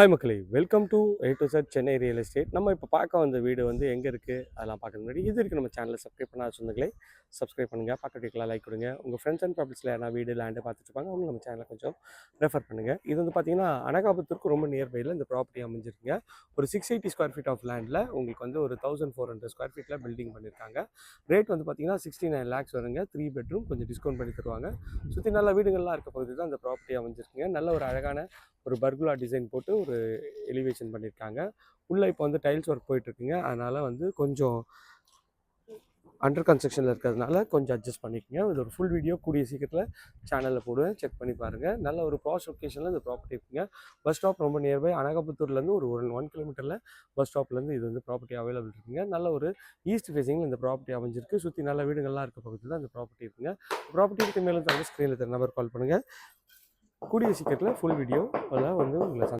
Hi மக்களே welcome to A to sir Chennai real estate நம்ம இப்போ பார்க்க வந்த வீடு வந்து எங்கே இருக்குது அதெல்லாம் பார்க்க முன்னாடி இது இருக்குது நம்ம சேனலை சப்ஸ்கிரைப் பண்ணாத சொந்தங்களே சப்ஸ்கிரைப் பண்ணுங்கள் பக்கத்துக்குலாம் லைக் கொடுங்க. உங்கள் ஃப்ரெண்ட்ஸ் அண்ட் பப்ளிக்ஸில் யாரா வீடு லேண்டு பார்த்துட்டு இருப்பாங்க அவங்க நம்ம சேனலை கொஞ்சம் ரெஃபர் பண்ணுங்கள் இது வந்து பார்த்தீங்கன்னா அனகாபுத்தூருக்கு ரொம்ப நியர்பையில் இந்த ப்ராப்பர்ட்டி அமைஞ்சிருக்குங்க. ஒரு six eighty square feet of லேண்டில் உங்களுக்கு வந்து ஒரு தௌசண்ட் ஃபோர் ஹண்ட்ரட் ஸ்கொயர் ஃபீட்டில் பில்டிங் பண்ணியிருக்காங்க ரேட் வந்து பார்த்தீங்கன்னா சிக்ஸ்டி நைன் லேக்ஸ் வருங்க. த்ரீ பெட்ரூம் கொஞ்சம் டிஸ்கவுண்ட் பண்ணி தருவாங்க. சுற்றி நல்ல வீடுகள்லாம் இருக்க பகுதி தான் அந்த ப்ராப்பர்ட்டி அமைஞ்சிருக்குங்க. நல்ல ஒரு அழகான ஒரு பர்குலா டிசைன் போட்டு ஒரு எலிவேஷன் பண்ணியிருக்காங்க உள்ளே இப்போ வந்து டைல்ஸ் ஒர்க் போயிட்டுருக்குங்க. அதனால் வந்து கொஞ்சம் அண்டர் கன்ஸ்ட்ரக்ஷனில் இருக்கிறதுனால கொஞ்சம் அட்ஜஸ்ட் பண்ணிக்கோங்க. இது ஒரு ஃபுல் வீடியோ கூடிய சீக்கிரத்தில் சேனலில் போடுவேன். செக் பண்ணி பாருங்கள் நல்ல ஒரு ப்ராஸ் லொக்கேஷனில் இந்த ப்ராப்பர்ட்டி இருக்குங்க. பஸ் ஸ்டாப் ரொம்ப நியர்பை அனகபுத்தூர்லேருந்து ஒரு ஒரு ஒன் கிலோமீட்டரில் பஸ் ஸ்டாப்லேருந்து இது வந்து ப்ராப்பர்ட்டி அவைலபிள் இருக்குங்க. நல்ல ஒரு ஈஸ்ட் ஃபேஸிங்கில் இந்த ப்ராப்பர்ட்டி அமைஞ்சிருக்கு. சுற்றி நல்ல வீடுகள்லாம் இருக்க பக்கத்தில் தான் இந்த ப்ராப்பர்ட்டி இருக்குங்க. ப்ராப்பர்ட்டிக்கு மேலே மேலும் ஸ்க்ரீனில் தர நம்பர் கால் பண்ணுங்கள் கூடிய சீக்கிரத்தில் ஃபுல் வீடியோ வந்து உங்களை